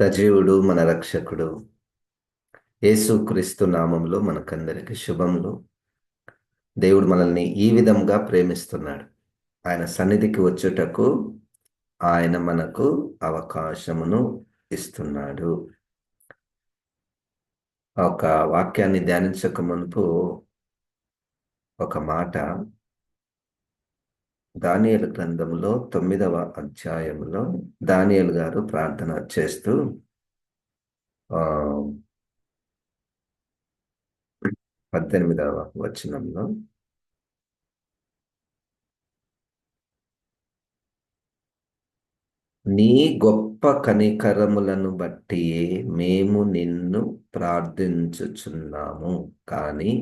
సజీవుడు మన రక్షకుడు. యేసుక్రీస్తు నామంలో మనకందరికి శుభములు. దేవుడు మనల్ని ఈ విధంగా ప్రేమిస్తున్నాడు. ఆయన సన్నిధికి వచ్చుటకు ఆయన మనకు అవకాశమును ఇస్తున్నాడు. ఒక వాక్యాన్ని ధ్యానించక మునుపు ఒక మాట దానియలు గ్రంథంలో తొమ్మిదవ అధ్యాయంలో దానియలు గారు ప్రార్థన చేస్తూ పద్దెనిమిదవ వచనంలో నీ గొప్ప కనికరములను బట్టి మేము నిన్ను ప్రార్థించుచున్నాము. కానీ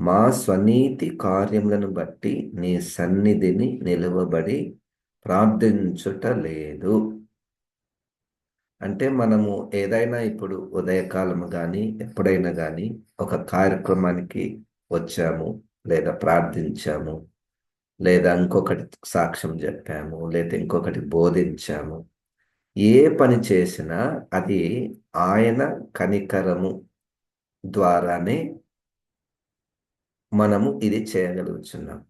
మా స్వనీతి కార్యములను బట్టి నీ సన్నిధిని నిలువబడి ప్రార్థించుట లేదు. అంటే మనము ఏదైనా ఇప్పుడు ఉదయకాలము కానీ ఎప్పుడైనా కానీ ఒక కార్యక్రమానికి వచ్చాము లేదా ప్రార్థించాము లేదా ఇంకొకటి సాక్ష్యం చెప్పాము లేదా ఇంకొకటి బోధించాము. ఏ పని చేసినా అది ఆయన కనికరము ద్వారానే మనము ఇది చేయగలుగుతున్నాం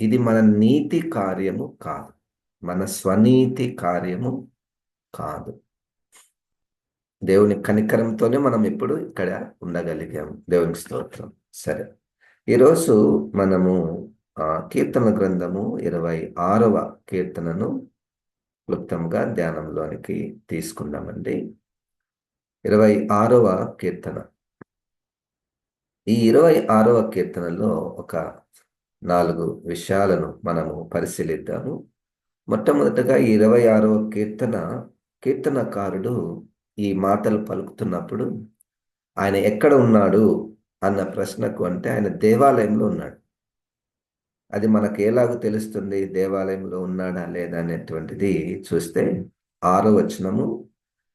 ఇది మన నీతి కార్యము కాదు. మన స్వనీతి కార్యము కాదు. దేవుని కనికరంతోనే మనం ఇప్పుడు ఇక్కడ ఉండగలిగాము దేవునికి స్తోత్రం. సరే. ఈరోజు మనము కీర్తన గ్రంథము ఇరవై ఆరవ కీర్తనను క్లుప్తంగా ధ్యానంలోనికి తీసుకుందామండి. ఇరవై ఆరవ కీర్తన. ఈ ఇరవై ఆరవ కీర్తనలో ఒక నాలుగు విషయాలను మనము పరిశీలిద్దాము. మొట్టమొదటగా ఈ ఇరవై ఆరవ కీర్తన కీర్తనకారుడు ఈ మాటలు పలుకుతున్నప్పుడు ఆయన ఎక్కడ ఉన్నాడు అన్న ప్రశ్నకు అంటే ఆయన దేవాలయంలో ఉన్నాడు. అది మనకు ఎలాగో తెలుస్తుంది దేవాలయంలో ఉన్నాడా లేదా అనేటువంటిది చూస్తే ఆరో వచనము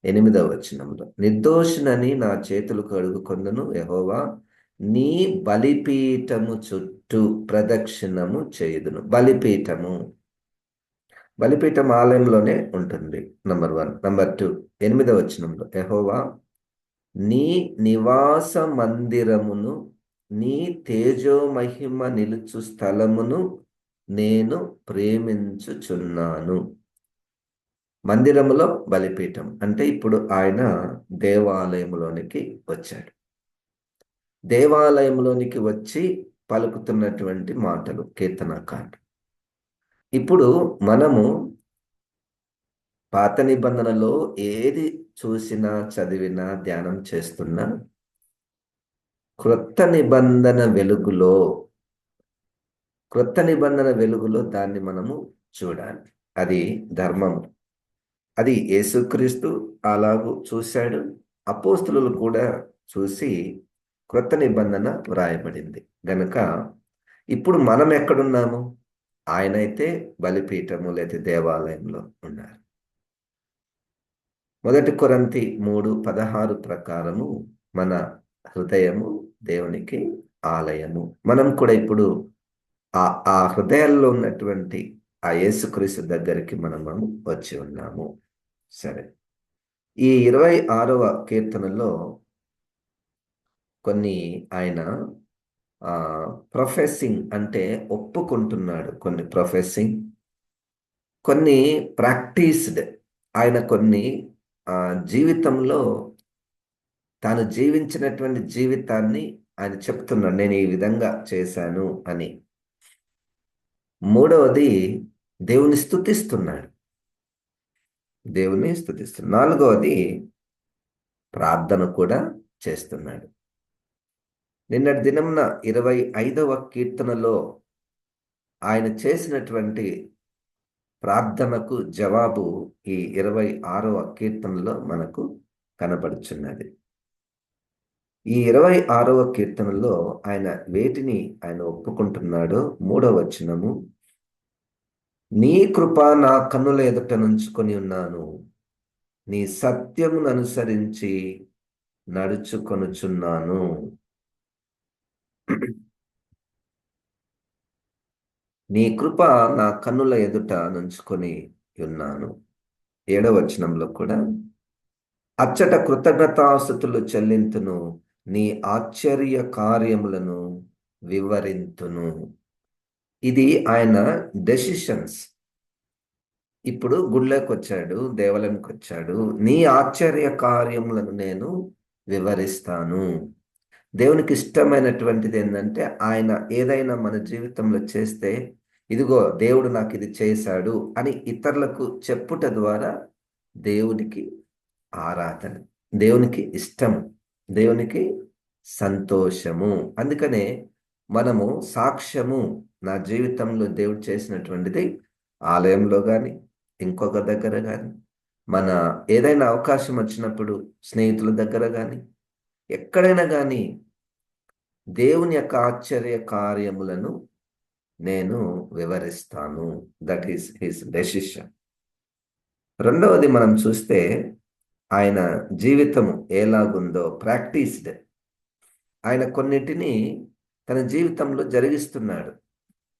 ఎనిమిదవ వచనంలో నిర్దోషునని నా చేతులు కడుగుకొందును యహోవా నీ బలిపీఠము చుట్టూ ప్రదక్షిణము చేయుదును. బలిపీఠము. బలిపీఠం ఆలయంలోనే ఉంటుంది నంబర్ వన్ నంబర్ టూ ఎనిమిదవ వచనంలో ఎహోవా నీ నివాస మందిరమును నీ తేజో మహిమ నిలుచు స్థలమును నేను ప్రేమించుచున్నాను. మందిరములో బలిపీఠం. అంటే ఇప్పుడు ఆయన దేవాలయంలోనికి వచ్చాడు. దేవాలయంలోనికి వచ్చి పలుకుతున్నటువంటి మాటలు కీర్తనకాండ ఇప్పుడు మనము పాత నిబంధనలో ఏది చూసినా చదివినా ధ్యానం చేస్తున్నా క్రొత్త నిబంధన వెలుగులో క్రొత్త నిబంధన వెలుగులో దాన్ని మనము చూడాలి. అది ధర్మము అది యేసుక్రీస్తు అలాగూ చూశాడు. అపోస్తులు కూడా చూసి క్రొత్త నిబంధన వ్రాయబడింది. గనక ఇప్పుడు మనం ఎక్కడున్నాము? ఆయన అయితే బలిపీఠము లేదా దేవాలయంలో ఉన్నారు. మొదటి కొరంతి మూడు పదహారు ప్రకారము మన హృదయము దేవునికి ఆలయము. మనం కూడా ఇప్పుడు ఆ ఆ హృదయాల్లో ఉన్నటువంటి ఆ యేసుక్రీస్తు దగ్గరికి మనము వచ్చి ఉన్నాము. సరే. ఈ ఇరవై ఆరవ కీర్తనలో కొన్ని ఆయన ప్రొఫెసింగ్ అంటే ఒప్పుకుంటున్నాడు కొన్ని ప్రొఫెసింగ్. కొన్ని ప్రాక్టీస్డ్ ఆయన కొన్ని జీవితంలో తాను జీవించినటువంటి జీవితాన్ని ఆయన చెప్తున్నాడు నేను ఈ విధంగా చేశాను అని. మూడవది దేవుని స్థుతిస్తున్నాడు దేవుని స్థుతిస్తున్నాడు నాలుగవది ప్రార్థన కూడా చేస్తున్నాడు. నిన్నటి దినంన ఇరవై ఐదవ కీర్తనలో ఆయన చేసినటువంటి ప్రార్థనకు జవాబు ఈ ఇరవై ఆరవ కీర్తనలో మనకు కనబడుచున్నది. ఈ ఇరవై ఆరవ కీర్తనలో ఆయన వేటిని ఆయన ఒప్పుకుంటున్నాడో మూడవ వచనము. నీ కృప నా కన్నుల ఎదుట నుంచుకొని ఉన్నాను. నీ సత్యమును అనుసరించి నడుచుకొనుచున్నాను. నీ కృప నా కన్నుల ఎదుట నుంచుకొని ఉన్నాను. ఏడవ వచనంలో కూడా అచ్చట కృతజ్ఞతాస్థుతులు చెల్లింతును నీ ఆశ్చర్య కార్యములను వివరింతును. ఇది ఆయన డెసిషన్స్ ఇప్పుడు గుళ్ళకి వచ్చాడు దేవాలయంకి వచ్చాడు నీ ఆశ్చర్య కార్యములను నేను వివరిస్తాను. దేవునికి ఇష్టమైనటువంటిది ఏంటంటే ఆయన ఏదైనా మన జీవితంలో చేస్తే ఇదిగో దేవుడు నాకు ఇది చేశాడు అని ఇతరులకు చెప్పుట ద్వారా దేవునికి ఆరాధన దేవునికి ఇష్టం దేవునికి సంతోషము. అందుకనే మనము సాక్ష్యము నా జీవితంలో దేవుడు చేసినటువంటిది ఆలయంలో కానీ ఇంకొక దగ్గర కానీ మన ఏదైనా అవకాశం వచ్చినప్పుడు స్నేహితుల దగ్గర కానీ ఎక్కడైనా కానీ దేవుని యొక్క ఆశ్చర్య కార్యములను నేను వివరిస్తాను. దట్ ఈస్ హిస్ డెసిషన్ రెండవది మనం చూస్తే ఆయన జీవితము ఎలాగుందో ప్రాక్టీస్డ్ ఆయన కొన్నిటిని తన జీవితంలో జరిగిస్తున్నాడు.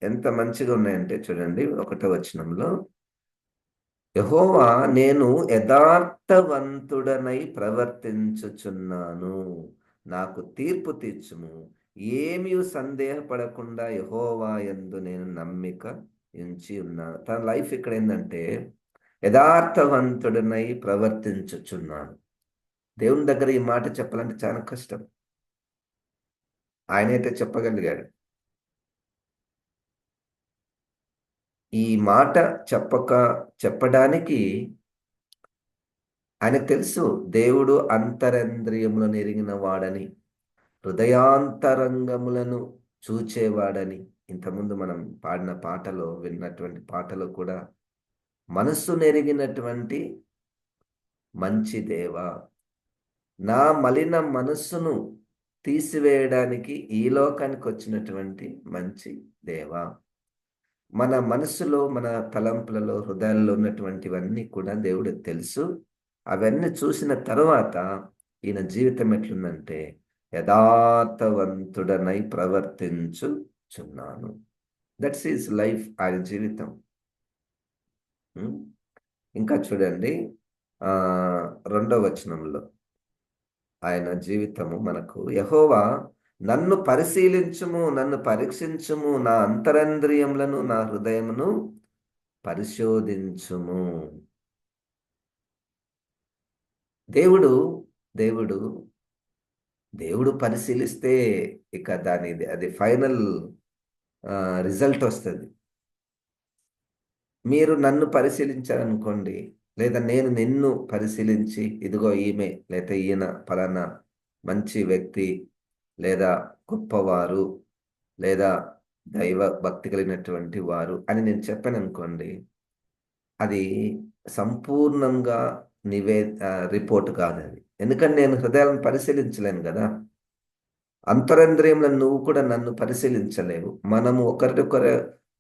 ఎంత మంచిగా ఉన్నాయంటే చూడండి ఒకటో వచనంలో యహోవా నేను యథార్థవంతుడనై ప్రవర్తించుచున్నాను. నాకు తీర్పు తీర్చుము. ఏమీ సందేహపడకుండా యహోవా ఎందు నేను నమ్మిక ఉంచి ఉన్నాను తన లైఫ్ ఇక్కడ ఏంటంటే యథార్థవంతుడనై ప్రవర్తించుచున్నాను. దేవుని దగ్గర ఈ మాట చెప్పాలంటే చాలా కష్టం. ఆయనైతే చెప్పగలిగాడు. ఈ మాట చెప్పక చెప్పడానికి ఆయనకు తెలుసు దేవుడు అంతరంద్రియములను ఎరిగిన వాడని హృదయాంతరంగములను చూచేవాడని. ఇంతకుముందు మనం పాడిన పాటలో విన్నటువంటి పాటలో కూడా మనస్సు నెరిగినటువంటి మంచి దేవ నా మలిన మనస్సును తీసివేయడానికి ఈ లోకానికి వచ్చినటువంటి మంచి దేవ. మన మనసులో మన తలంపులలో హృదయాల్లో ఉన్నటువంటివన్నీ కూడా దేవుడు తెలుసు. అవన్నీ చూసిన తర్వాత ఈయన జీవితం ఎట్లుందంటే యథార్థవంతుడనై ప్రవర్తించుచున్నాను. దట్స్ ఈజ్ లైఫ్ ఆయన జీవితం. ఇంకా చూడండి రెండవ రెండో వచనంలో. ఆయన జీవితము మనకు యహోవా నన్ను పరిశీలించుము నన్ను పరీక్షించుము నా అంతరంద్రియములను నా హృదయమును పరిశోధించుము. దేవుడు దేవుడు దేవుడు పరిశీలిస్తే ఇక దాని అది ఫైనల్ రిజల్ట్ వస్తుంది. మీరు నన్ను పరిశీలించారనుకోండి లేదా నేను నిన్ను పరిశీలించి ఇదిగో ఈమె లేదా ఈయన ఫలానా మంచి వ్యక్తి లేదా గొప్పవారు లేదా దైవ భక్తి కలిగినటువంటి వారు అని నేను చెప్పాను అనుకోండి అది సంపూర్ణంగా నివే రిపోర్ట్ కాదు అది. ఎందుకంటే నేను హృదయాలను పరిశీలించలేను కదా. అంతరంద్రియంలో నువ్వు కూడా నన్ను పరిశీలించలేవు. మనము ఒకరికొకరు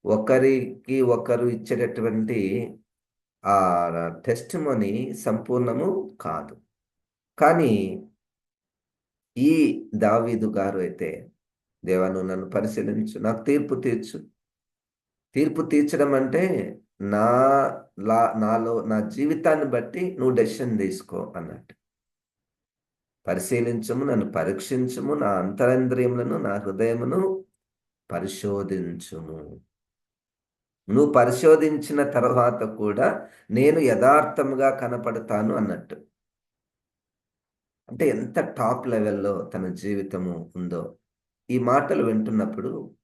ఒకరికి ఒకరు ఇచ్చేటటువంటి ఆ టెస్ట్ మనీ సంపూర్ణము కాదు. కానీ ఈ దావీదు గారు అయితే దేవా నువ్వు నన్ను పరిశీలించు నాకు తీర్పు తీర్చు. తీర్పు తీర్చడం అంటే నా లా నాలో నా జీవితాన్ని బట్టి నువ్వు డెసిషన్ తీసుకో అన్నట్టు. పరిశీలించము నన్ను పరీక్షించము నా అంతరంద్రియములను నా హృదయమును పరిశోధించుము. నువ్వు పరిశోధించిన తర్వాత కూడా నేను యథార్థముగా కనపడతాను అన్నట్టు. అంటే ఎంత టాప్ లెవెల్లో తన జీవితము ఉందో ఈ మాటలు వింటున్నప్పుడు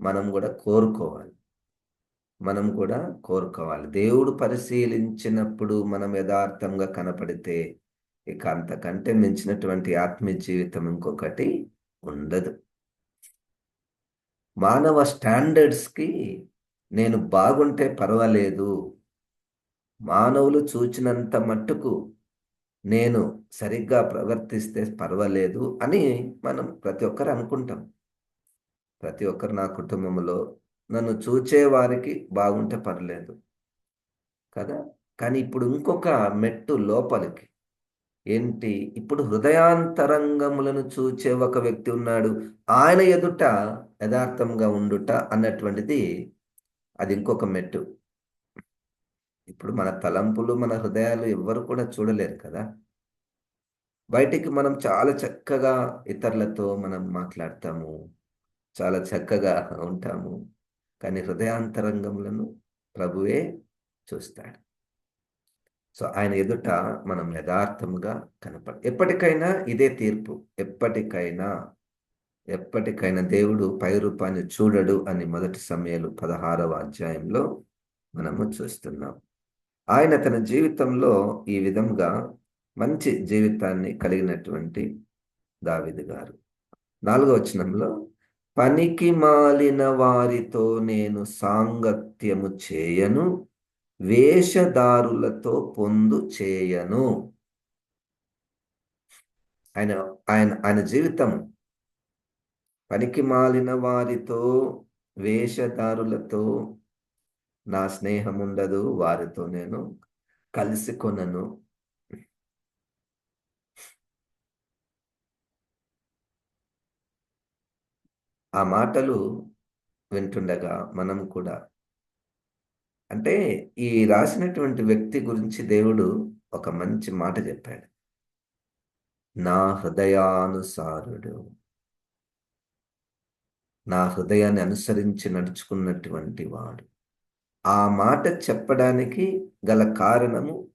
మనం కూడా కోరుకోవాలి. మనం కూడా కోరుకోవాలి. దేవుడు పరిశీలించినప్పుడు మనం యథార్థంగా కనపడితే ఇక అంతకంటే మించినటువంటి ఆత్మీయ జీవితం ఇంకొకటి ఉండదు. మానవ స్టాండర్డ్స్కి నేను బాగుంటే పర్వాలేదు. మానవులు చూచినంత మట్టుకు నేను సరిగ్గా ప్రవర్తిస్తే పర్వాలేదు అని మనం ప్రతి ఒక్కరు అనుకుంటాం. ప్రతి ఒక్కరు నా కుటుంబంలో నన్ను చూచే వారికి బాగుంటే పర్లేదు కదా? కానీ ఇప్పుడు ఇంకొక మెట్టు లోపలికి. ఏంటి? ఇప్పుడు హృదయాంతరంగములను చూచే ఒక వ్యక్తి ఉన్నాడు. ఆయన ఎదుట యథార్థంగా ఉండుట అన్నటువంటిది అది ఇంకొక మెట్టు. ఇప్పుడు మన తలంపులు మన హృదయాలు ఎవ్వరు కూడా చూడలేరు కదా. బయటికి మనం చాలా చక్కగా ఇతరులతో మనం మాట్లాడతాము చాలా చక్కగా ఉంటాము కానీ హృదయాంతరంగములను ప్రభువే చూస్తాడు. సో ఆయన ఎదుట మనం యథార్థముగా కనపడ ఎప్పటికైనా ఇదే తీర్పు. ఎప్పటికైనా ఎప్పటికైనా దేవుడు పై రూపాన్ని చూడడు అని మొదటి సమయాలు పదహారవ అధ్యాయంలో మనము చూస్తున్నాం. ఆయన తన జీవితంలో ఈ విధంగా మంచి జీవితాన్ని కలిగినటువంటి దావిది గారు. నాలుగో వచనంలో పనికి మాలిన వారితో నేను సాంగత్యము చేయను వేషధారులతో పొందు చేయను. ఆయన ఆయన ఆయన జీవితం పనికి మాలిన వారితో వేషధారులతో నా స్నేహం ఉండదు వారితో నేను కలిసి కొనను ఆ మాటలు వింటుండగా మనం కూడా అంటే ఈ రాసినటువంటి వ్యక్తి గురించి దేవుడు ఒక మంచి మాట చెప్పాడు. నా హృదయానుసారుడు. నా హృదయాన్ని అనుసరించి నడుచుకున్నటువంటి వాడు. ఆ మాట చెప్పడానికి గల కారణము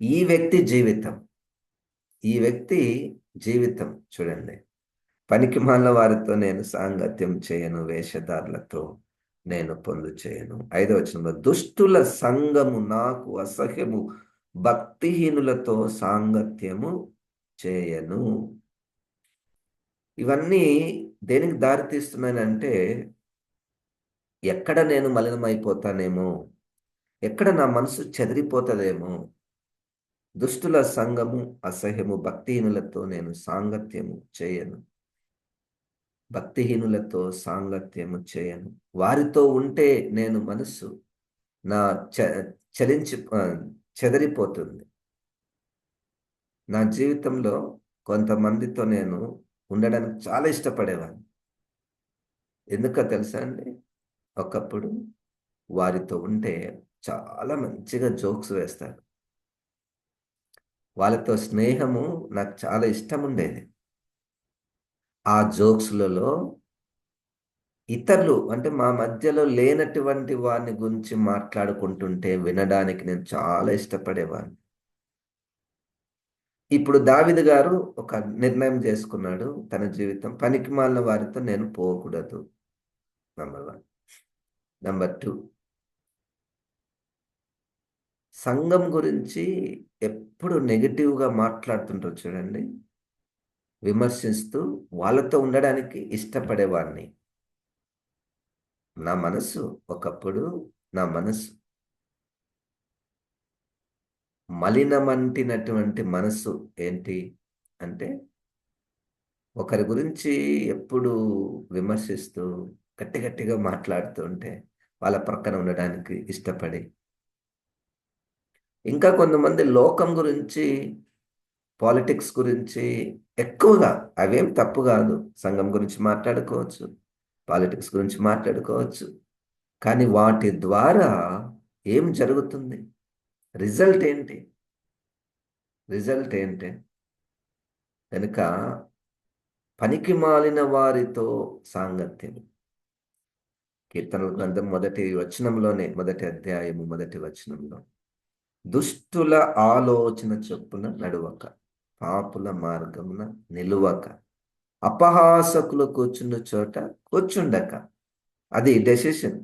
ఈ వ్యక్తి జీవితం. ఈ వ్యక్తి జీవితం చూడండి. పనికి మాల వారితో నేను సాంగత్యం చేయను వేషధారులతో నేను పొందు చేయను. ఐదవ వచనంలో దుష్టుల సంగము నాకు అసహ్యము భక్తిహీనులతో సాంగత్యము చేయను. ఇవన్నీ దేనికి దారితీస్తున్నానంటే ఎక్కడ నేను మలినమైపోతానేమో? ఎక్కడ నా మనసు చెదిరిపోతుందేమో? దుష్టుల సంగము అసహ్యము భక్తిహీనులతో నేను సాంగత్యము చేయను. భక్తిహీనులతో సాంగత్యము చేయను. వారితో ఉంటే నేను మనసు నా చ చలించి చెదరిపోతుంది. నా జీవితంలో కొంతమందితో నేను ఉండడానికి చాలా ఇష్టపడేవాడిని ఎందుకో తెలుసా అండి? ఒకప్పుడు వారితో ఉంటే చాలా మంచిగా జోక్స్ వేస్తారు. వాళ్ళతో స్నేహము నాకు చాలా ఇష్టం ఉండేది. ఆ జోక్స్లలో ఇతరులు అంటే మా మధ్యలో లేనటువంటి వారిని గురించి మాట్లాడుకుంటుంటే వినడానికి నేను చాలా ఇష్టపడేవాడిని. ఇప్పుడు దావిద్ గారు ఒక నిర్ణయం చేసుకున్నాడు తన జీవితం. పనికి మాలిన వారితో నేను పోకూడదు. Number one. నెంబర్ టూ సంఘం గురించి ఎప్పుడు నెగిటివ్గా మాట్లాడుతుంటారు చూడండి. విమర్శిస్తూ వాళ్ళతో ఉండడానికి ఇష్టపడేవాడిని. నా మనసు ఒకప్పుడు నా మనసు మలినమంటినటువంటి మనసు ఏంటి అంటే ఒకరి గురించి ఎప్పుడు విమర్శిస్తూ గట్టి గట్టిగా మాట్లాడుతూ ఉంటే వాళ్ళ ప్రక్కన ఉండడానికి ఇష్టపడి. ఇంకా కొంతమంది లోకం గురించి పాలిటిక్స్ గురించి ఎక్కువగా అవేం తప్పు కాదు. సంఘం గురించి మాట్లాడుకోవచ్చు పాలిటిక్స్ గురించి మాట్లాడుకోవచ్చు. కానీ వాటి ద్వారా ఏం జరుగుతుంది? రిజల్ట్ ఏంటి? రిజల్ట్ ఏంటి? కనుక పనికి మాలిన వారితో సాంగత్యం. కీర్తనల గ్రంథం మొదటి వచనంలోనే మొదటి అధ్యాయము మొదటి వచనంలో. దుష్టుల ఆలోచన చొప్పున నడువక పాపుల మార్గమున నిలువక అపహాసకులు కూర్చున్న చోట కూర్చుండక. అది డెసిషన్.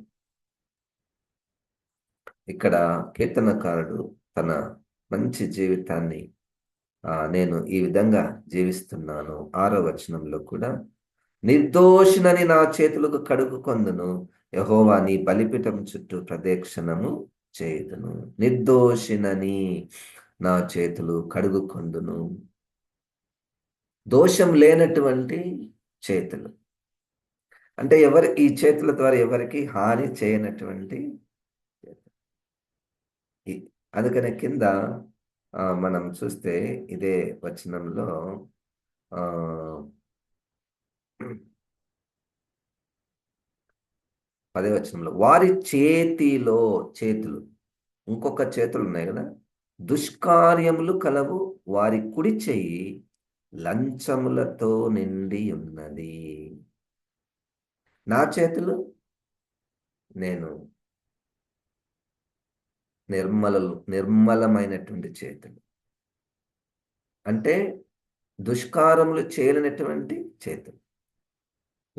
ఇక్కడ కీర్తనకారుడు తన మంచి జీవితాన్ని నేను ఈ విధంగా జీవిస్తున్నాను. ఆరో వచనంలో కూడా నిర్దోషినని నా చేతులకు కడుగు కొందును. యహోవా నీ బలిపీఠం చుట్టూ ప్రదక్షిణము చేయుదును. నిర్దోషినని నా చేతులు కడుగు కొందును దోషం లేనటువంటి చేతులు. అంటే ఎవరి ఈ చేతుల ద్వారా ఎవరికి హాని చేయనటువంటి అందుకనే కింద మనం చూస్తే ఇదే వచనంలో పదే వచనంలో వారి చేతిలో చేతులు. ఇంకొక చేతులు ఉన్నాయి కదా. దుష్కార్యములు కలవు వారి కుడి చెయ్యి లంచములతో నిండి ఉన్నది. నా చేతులు? నేను నిర్మల నిర్మలమైనటువంటి చేతులు. అంటే దుష్కారములు చేయలేనటువంటి చేతులు.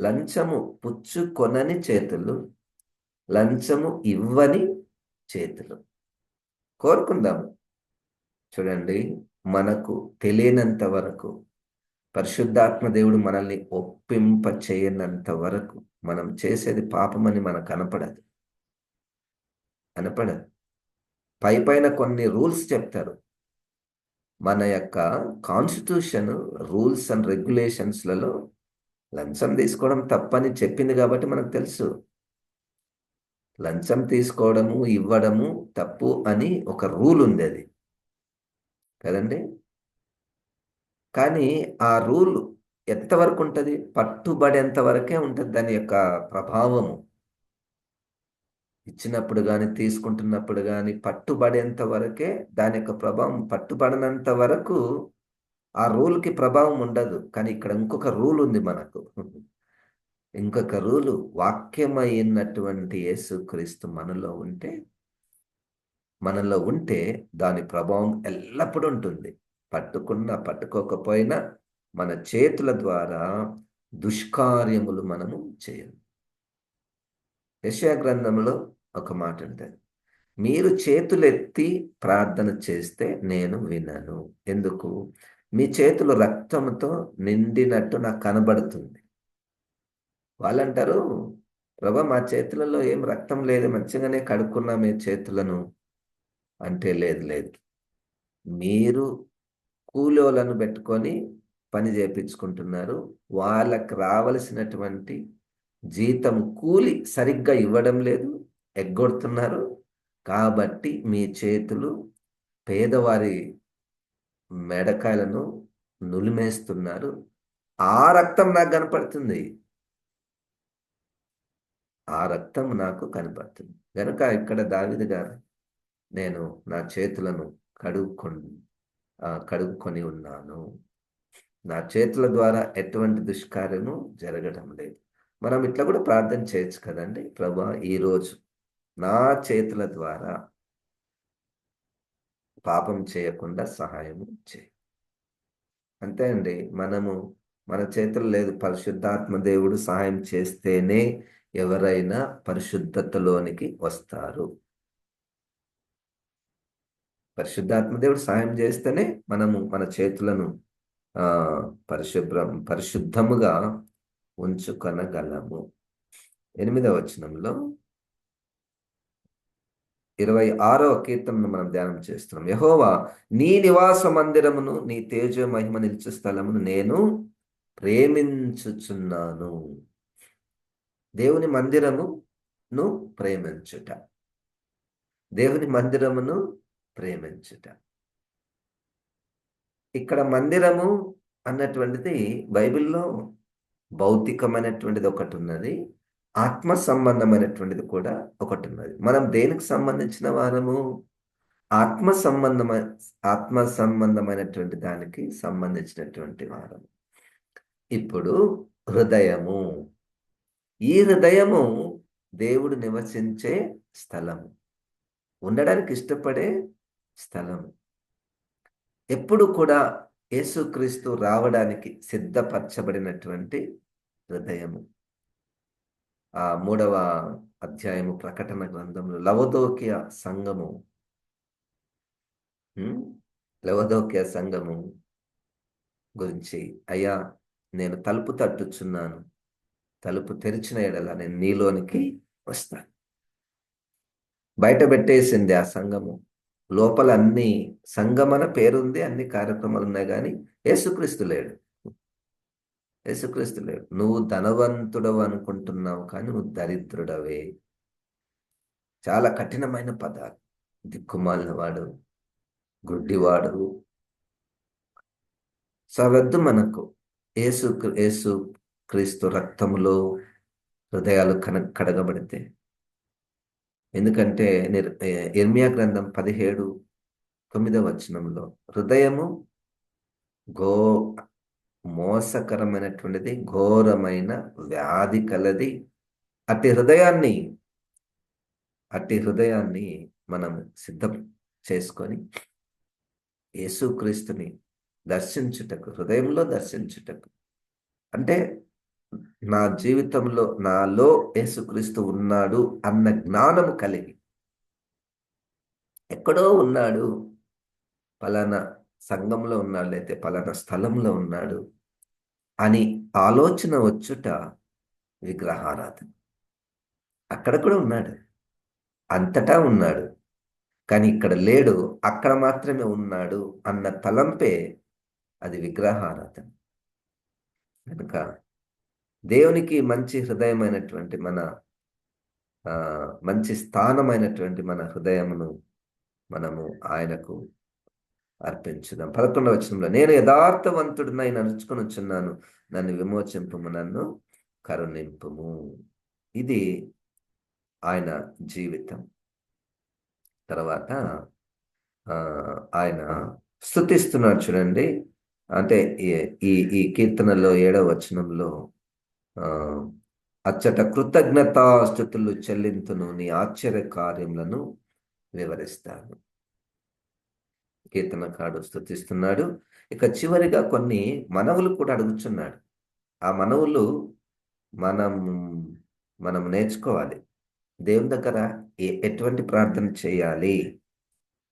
లంచము పుచ్చుకొనని చేతులు లంచము ఇవ్వని చేతులు. కోరుకుందాము చూడండి మనకు తెలియనంత వరకు పరిశుద్ధాత్మ దేవుడు మనల్ని ఒప్పింప చేయనంత వరకు మనం చేసేది పాపమని మనకు కనపడదు. కనపడదు. పై పైన కొన్ని రూల్స్ చెప్తారు. మన యొక్క కాన్స్టిట్యూషన్ రూల్స్ అండ్ రెగ్యులేషన్స్లలో లంచం తీసుకోవడం తప్పని చెప్పింది కాబట్టి మనకు తెలుసు. లంచం తీసుకోవడము ఇవ్వడము తప్పు అని ఒక రూల్ ఉంది అది. కదండి? కానీ ఆ రూల్ ఎంతవరకు ఉంటుంది? పట్టుబడేంత వరకే ఉంటుంది దాని యొక్క ప్రభావము. ఇచ్చినప్పుడు కానీ తీసుకుంటున్నప్పుడు కానీ పట్టుబడేంత వరకే దాని యొక్క ప్రభావం పట్టుబడినంత వరకు ఆ రూల్కి ప్రభావం ఉండదు. కానీ ఇక్కడ ఇంకొక రూల్ ఉంది మనకు. ఇంకొక రూలు వాక్యమైనటువంటి యేసుక్రీస్తు మనలో ఉంటే మనలో ఉంటే దాని ప్రభావం ఎల్లప్పుడూ ఉంటుంది. పట్టుకున్నా పట్టుకోకపోయినా మన చేతుల ద్వారా దుష్కార్యములు మనము చేయము. యశా గ్రంథంలో ఒక మాట ఉంటుంది. మీరు చేతులెత్తి ప్రార్థన చేస్తే నేను వినను. ఎందుకు? మీ చేతులు రక్తంతో నిండినట్టు నాకు కనబడుతుంది. వాళ్ళంటారు ప్రభా మా చేతులలో ఏం రక్తం లేదు మంచిగానే కడుక్కున్నా మీ చేతులను. అంటే లేదు లేదు. మీరు కూలోలను పెట్టుకొని పని చేపించుకుంటున్నారు. వాళ్ళకి రావలసినటువంటి జీతం కూలి సరిగ్గా ఇవ్వడం లేదు ఎగ్గొడుతున్నారు. కాబట్టి మీ చేతులు పేదవారి మెడకాయలను నులిమేస్తున్నారు. ఆ రక్తం నాకు కనపడుతుంది. ఆ రక్తం నాకు కనపడుతుంది. కనుక ఇక్కడ దావిది గారు నేను నా చేతులను కడుక్కొని కడుక్కొని ఉన్నాను. నా చేతుల ద్వారా ఎటువంటి దుష్కార్యము జరగడం లేదు. మనం ఇట్లా కూడా ప్రార్థన చేయొచ్చు కదండి. ప్రభా ఈరోజు నా చేతుల ద్వారా పాపం చేయకుండా సహాయము చేయి. అంతే అండి. మనము మన చేతులు లేదు. పరిశుద్ధాత్మ దేవుడు సహాయం చేస్తేనే ఎవరైనా పరిశుద్ధతలోనికి వస్తారు. పరిశుద్ధాత్మ దేవుడు సహాయం చేస్తేనే మనము మన చేతులను ఆ పరిశుభ్రం పరిశుద్ధముగా ఉంచుకొనగలము. ఎనిమిదవ వచనంలో ఇరవై ఆరో కీర్తనను మనం ధ్యానం చేస్తున్నాం. యహోవా నీ నివాస మందిరమును నీ తేజ మహిమ నిలిచే స్థలమును నేను ప్రేమించుచున్నాను. దేవుని మందిరమును ప్రేమించుట. దేవుని మందిరమును ప్రేమించుట. ఇక్కడ మందిరము అన్నటువంటిది బైబిల్లో భౌతికమైనటువంటిది ఒకటి ఉన్నది. ఆత్మ సంబంధమైనటువంటిది కూడా ఒకటి ఉన్నది మనం దేనికి సంబంధించిన వారము? ఆత్మ సంబంధమైన ఆత్మ సంబంధమైనటువంటి దానికి సంబంధించినటువంటి వారము. ఇప్పుడు హృదయము. ఈ హృదయము దేవుడు నివసించే స్థలము. ఉండడానికి ఇష్టపడే స్థలము. ఎప్పుడు కూడా యేసుక్రీస్తు రావడానికి సిద్ధపరచబడినటువంటి హృదయము. ఆ మూడవ అధ్యాయము ప్రకటన గ్రంథంలో లవదోక్య సంఘము. లవదోక్య సంఘము గురించి అయ్యా నేను తలుపు తట్టుచున్నాను. తలుపు తెరిచిన ఎడల నేను నీలోనికి వస్తాను బయట పెట్టేసింది ఆ సంఘము. లోపల అన్ని సంగమన పేరుంది అన్ని కార్యక్రమాలు ఉన్నాయి కానీ యేసుక్రీస్తు లేడు. యేసుక్రీస్తు లేడు నువ్వు ధనవంతుడవు అనుకుంటున్నావు కానీ నువ్వు దరిద్రుడవే. చాలా కఠినమైన పదాలు. దిక్కుమాలినవాడు గుడ్డివాడు. సవద్దు మనకు. ఏసు ఏసు క్రీస్తు రక్తములో హృదయాలు కన కడగబడితే. ఎందుకంటే ఎర్మియా గ్రంథం పదిహేడు తొమ్మిదవ వచనంలో హృదయము గో మోసకరమైనటువంటిది ఘోరమైన వ్యాధి కలది అట్టి హృదయాన్ని అట్టి హృదయాన్ని మనం సిద్ధం చేసుకొని యేసుక్రీస్తుని దర్శించుటకు హృదయంలో దర్శించుటకు. అంటే నా జీవితంలో నాలో యేసుక్రీస్తు ఉన్నాడు అన్న జ్ఞానము కలిగి ఎక్కడో ఉన్నాడు పలానా సంఘంలో ఉన్నాడు లేకపోతే పలానా స్థలంలో ఉన్నాడు అని ఆలోచన వచ్చుట విగ్రహారాధన. అక్కడ కూడా ఉన్నాడు. అంతటా ఉన్నాడు. కానీ ఇక్కడ లేడు అక్కడ మాత్రమే ఉన్నాడు అన్న తలంపే అది విగ్రహారాధన. కనుక దేవునికి మంచి హృదయమైనటువంటి మన మంచి స్థానమైనటువంటి మన హృదయమును మనము ఆయనకు అర్పించుదాం. పదకొండవ వచనంలో నేను యథార్థవంతుడినై నడుచుకొని వచ్చున్నాను. నన్ను విమోచింపము నన్ను కరుణింపుము. ఇది ఆయన జీవితం. తర్వాత ఆయన స్థుతిస్తున్నాడు చూడండి. అంటే ఈ ఈ కీర్తనలో ఏడవ వచనంలో అచ్చట కృతజ్ఞతాస్థుతులు చెల్లింతును నీ ఆశ్చర్య కార్యములను వివరిస్తాను. కీర్తనకాడు స్థుతిస్తున్నాడు ఇక చివరిగా కొన్ని మనవులు కూడా అడుగుచున్నాడు. ఆ మనవులు మనం మనం నేర్చుకోవాలి. దేవుని దగ్గర ఎటువంటి ప్రార్థన చేయాలి?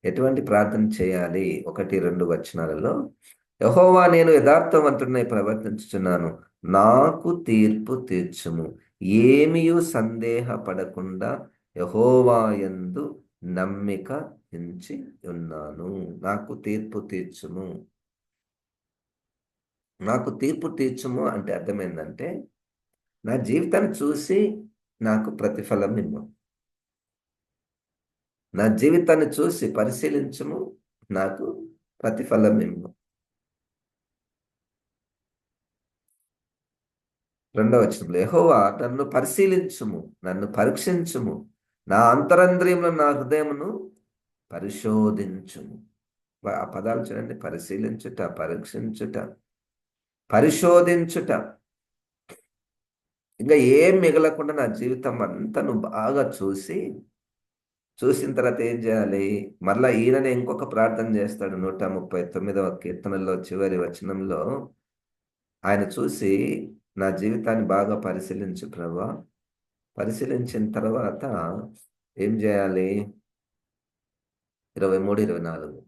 ఎటువంటి ప్రార్థన చేయాలి? ఒకటి రెండు వచనాలలో యహోవా నేను యథార్థవంతుడినై ప్రవర్తించుచున్నాను. నాకు తీర్పు తీర్చుము. ఏమియూ సందేహపడకుండా యహోవా ఎందు నమ్మిక ఎంచి ఉన్నాను. నాకు తీర్పు తీర్చుము. నాకు తీర్పు తీర్చుము అంటే అర్థమైందంటే నా జీవితాన్ని చూసి నాకు ప్రతిఫలం ఇమ్ము నా జీవితాన్ని చూసి పరిశీలించము నాకు ప్రతిఫలం ఇమ్ము రెండవ వచనంలో యహోవా నన్ను పరిశీలించుము నన్ను పరీక్షించుము. నా అంతరంద్రియంలో నా హృదయమును పరిశోధించుము. ఆ పదాలు చూడండి. పరిశీలించుట పరీక్షించుట పరిశోధించుట. ఇంకా ఏం మిగలకుండా నా జీవితం అంతా నువ్వు బాగా చూసి చూసిన తర్వాత ఏం చేయాలి? మరలా ఈయననే ఇంకొక ప్రార్థన చేస్తాడు నూట ముప్పై తొమ్మిదవ కీర్తనలో చివరి వచనంలో. ఆయన చూసి నా జీవితాన్ని బాగా పరిశీలించు ప్రభా. పరిశీలించిన తర్వాత ఏం చేయాలి? ఇరవై మూడు ఇరవై నాలుగు.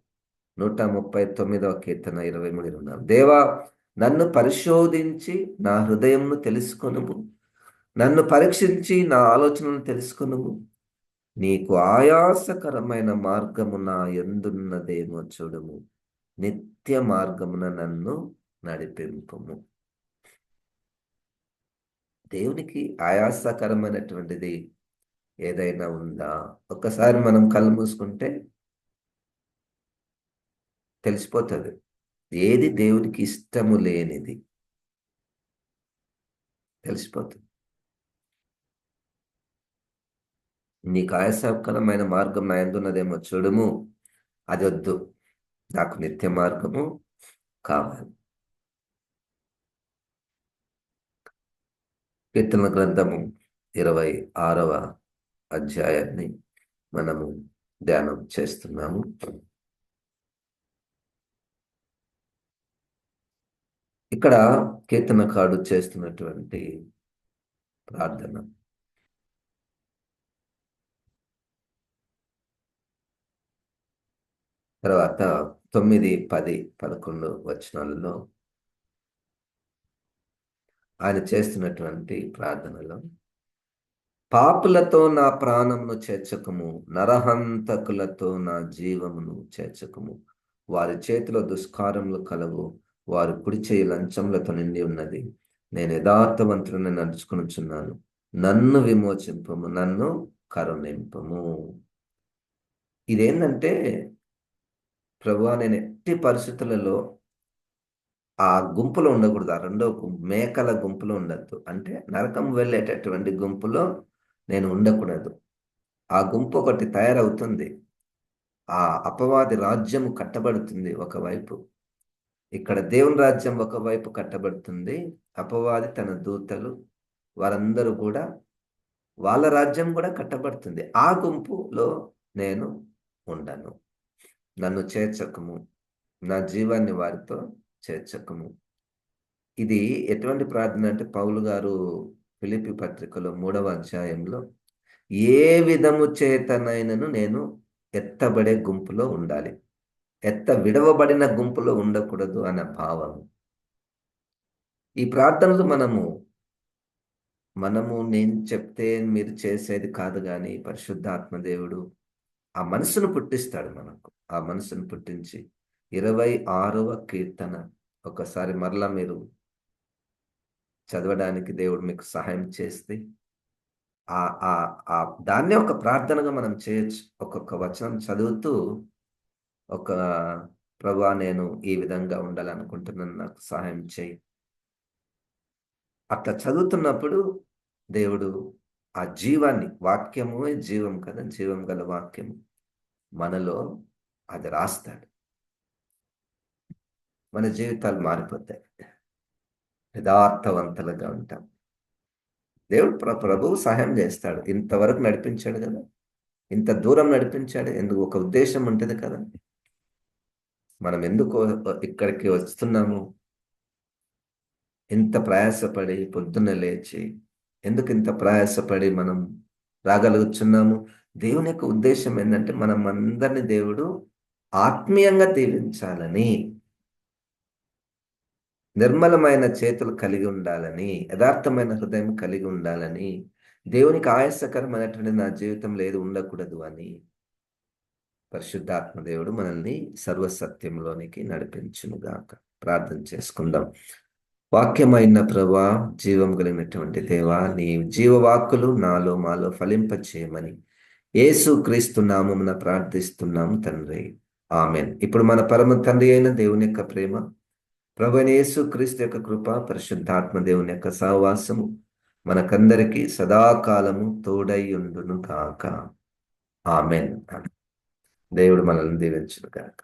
నూట ముప్పై తొమ్మిదవ కీర్తన ఇరవై మూడు ఇరవై నాలుగు. దేవా నన్ను పరిశోధించి నా హృదయంను తెలుసుకొనుము. నన్ను పరీక్షించి నా ఆలోచనను తెలుసుకొనుము. నీకు ఆయాసకరమైన మార్గము నా ఎందున్నదేమో చూడము. నిత్య మార్గమున నన్ను నడిపింపము. దేవునికి ఆయాసకరమైనటువంటిది ఏదైనా ఉందా? ఒక్కసారి మనం కళ్ళు మూసుకుంటే తెలిసిపోతుంది. ఏది దేవునికి ఇష్టము లేనిది. తెలిసిపోతుంది. నీకు ఆయాసకరమైన మార్గం నా ఎందున్నదేమో చూడము. అది వద్దు. నాకు నిత్య మార్గము కావాలి. కీర్తన గ్రంథము ఇరవై ఆరవ అధ్యాయాన్ని మనము ధ్యానం చేస్తున్నాము. ఇక్కడ కీర్తనకాడు చేస్తున్నటువంటి ప్రార్థన. తర్వాత తొమ్మిది పది పదకొండు వచనాలలో ఆయన చేస్తున్నటువంటి ప్రార్థనలో పాపులతో నా ప్రాణమును చేర్చకము నరహంతకులతో నా జీవమును చేర్చకము వారి చేతిలో దుష్కారములు కలవు వారు కుడి చేయి లంచములతో నిండి ఉన్నది. నేను యథార్థవంతుడిని నడుచుకునిచున్నాను. నన్ను విమోచింపము నన్ను కరుణింపము. ఇదేంటంటే ప్రభు నేను ఎట్టి పరిస్థితులలో ఆ గుంపులో ఉండకూడదు ఆ రెండో మేకల గుంపులో ఉండద్దు. అంటే నరకం వెళ్ళేటటువంటి గుంపులో నేను ఉండకూడదు. ఆ గుంపు ఒకటి తయారవుతుంది. ఆ అపవాది రాజ్యము కట్టబడుతుంది ఒకవైపు. ఇక్కడ దేవుని రాజ్యం ఒకవైపు కట్టబడుతుంది. అపవాది తన దూతలు వారందరూ కూడా వాళ్ళ రాజ్యం కూడా కట్టబడుతుంది. ఆ గుంపులో నేను ఉండను. నన్ను చేర్చకము. నా జీవాన్ని వారితో చేర్చకము. ఇది ఎటువంటి ప్రార్థన అంటే పౌలు గారు ఫిలిపి పత్రికలో మూడవ అధ్యాయంలో ఏ విధము చేతనైనను నేను ఎత్తబడే గుంపులో ఉండాలి. ఎత్త విడవబడిన గుంపులో ఉండకూడదు అనే భావం ఈ ప్రార్థనలు మనము మనము నేను చెప్తే మీరు చేసేది కాదు కానీ పరిశుద్ధాత్మదేవుడు ఆ మనసును పుట్టిస్తాడు మనకు. ఆ మనసును పుట్టించి ఇరవై ఆరవ కీర్తన ఒకసారి మరలా మీరు చదవడానికి దేవుడు మీకు సహాయం చేస్తే ఆ ఆ ఆ దాన్నే ఒక ప్రార్థనగా మనం చేయొచ్చు. ఒక్కొక్క వచనం చదువుతూ ఒక ప్రభా నేను ఈ విధంగా ఉండాలనుకుంటున్నాను నాకు సహాయం చేయి. అట్లా చదువుతున్నప్పుడు దేవుడు ఆ జీవాన్ని వాక్యము జీవం కదా జీవం గల వాక్యము మనలో అది రాస్తాడు. మన జీవితాలు మారిపోతాయి. యథార్థవంతులుగా ఉంటాం. దేవుడు ప్ర ప్రభువు సహాయం చేస్తాడు. ఇంతవరకు నడిపించాడు కదా. ఇంత దూరం నడిపించాడు. ఎందుకు? ఒక ఉద్దేశం ఉంటుంది కదా. మనం ఎందుకు ఇక్కడికి వస్తున్నాము? ఇంత ప్రయాసపడి పొద్దున్న లేచి ఎందుకు ఇంత ప్రయాసపడి మనం రాగలుగుతున్నాము దేవుని యొక్క ఉద్దేశం ఏంటంటే మనం అందరిని దేవుడు ఆత్మీయంగా దీవించాలని నిర్మలమైన చేతులు కలిగి ఉండాలని యథార్థమైన హృదయం కలిగి ఉండాలని దేవునికి ఆయాసకరమైనటువంటి నా జీవితం లేదు ఉండకూడదు అని పరిశుద్ధాత్మ దేవుడు మనల్ని సర్వసత్యంలోనికి నడిపించునుగాక. ప్రార్థన చేసుకుందాం. వాక్యమైన ప్రభా జీవం కలిగినటువంటి దేవా నీ జీవవాక్కులు నాలో మాలో ఫలింప చేయమని యేసు క్రీస్తు నామమున ప్రార్థిస్తున్నాము తండ్రి. ఆమెన్. ఇప్పుడు మన పరమ తండ్రి అయిన దేవుని యొక్క ప్రేమ ప్రభునేసు క్రీస్తు యొక్క కృప పరిశుద్ధాత్మ దేవుని యొక్క సహవాసము మనకందరికీ సదాకాలము తోడై ఉండును కాక ఆమెన్. దేవుడు మనల్ని దీవించును కాక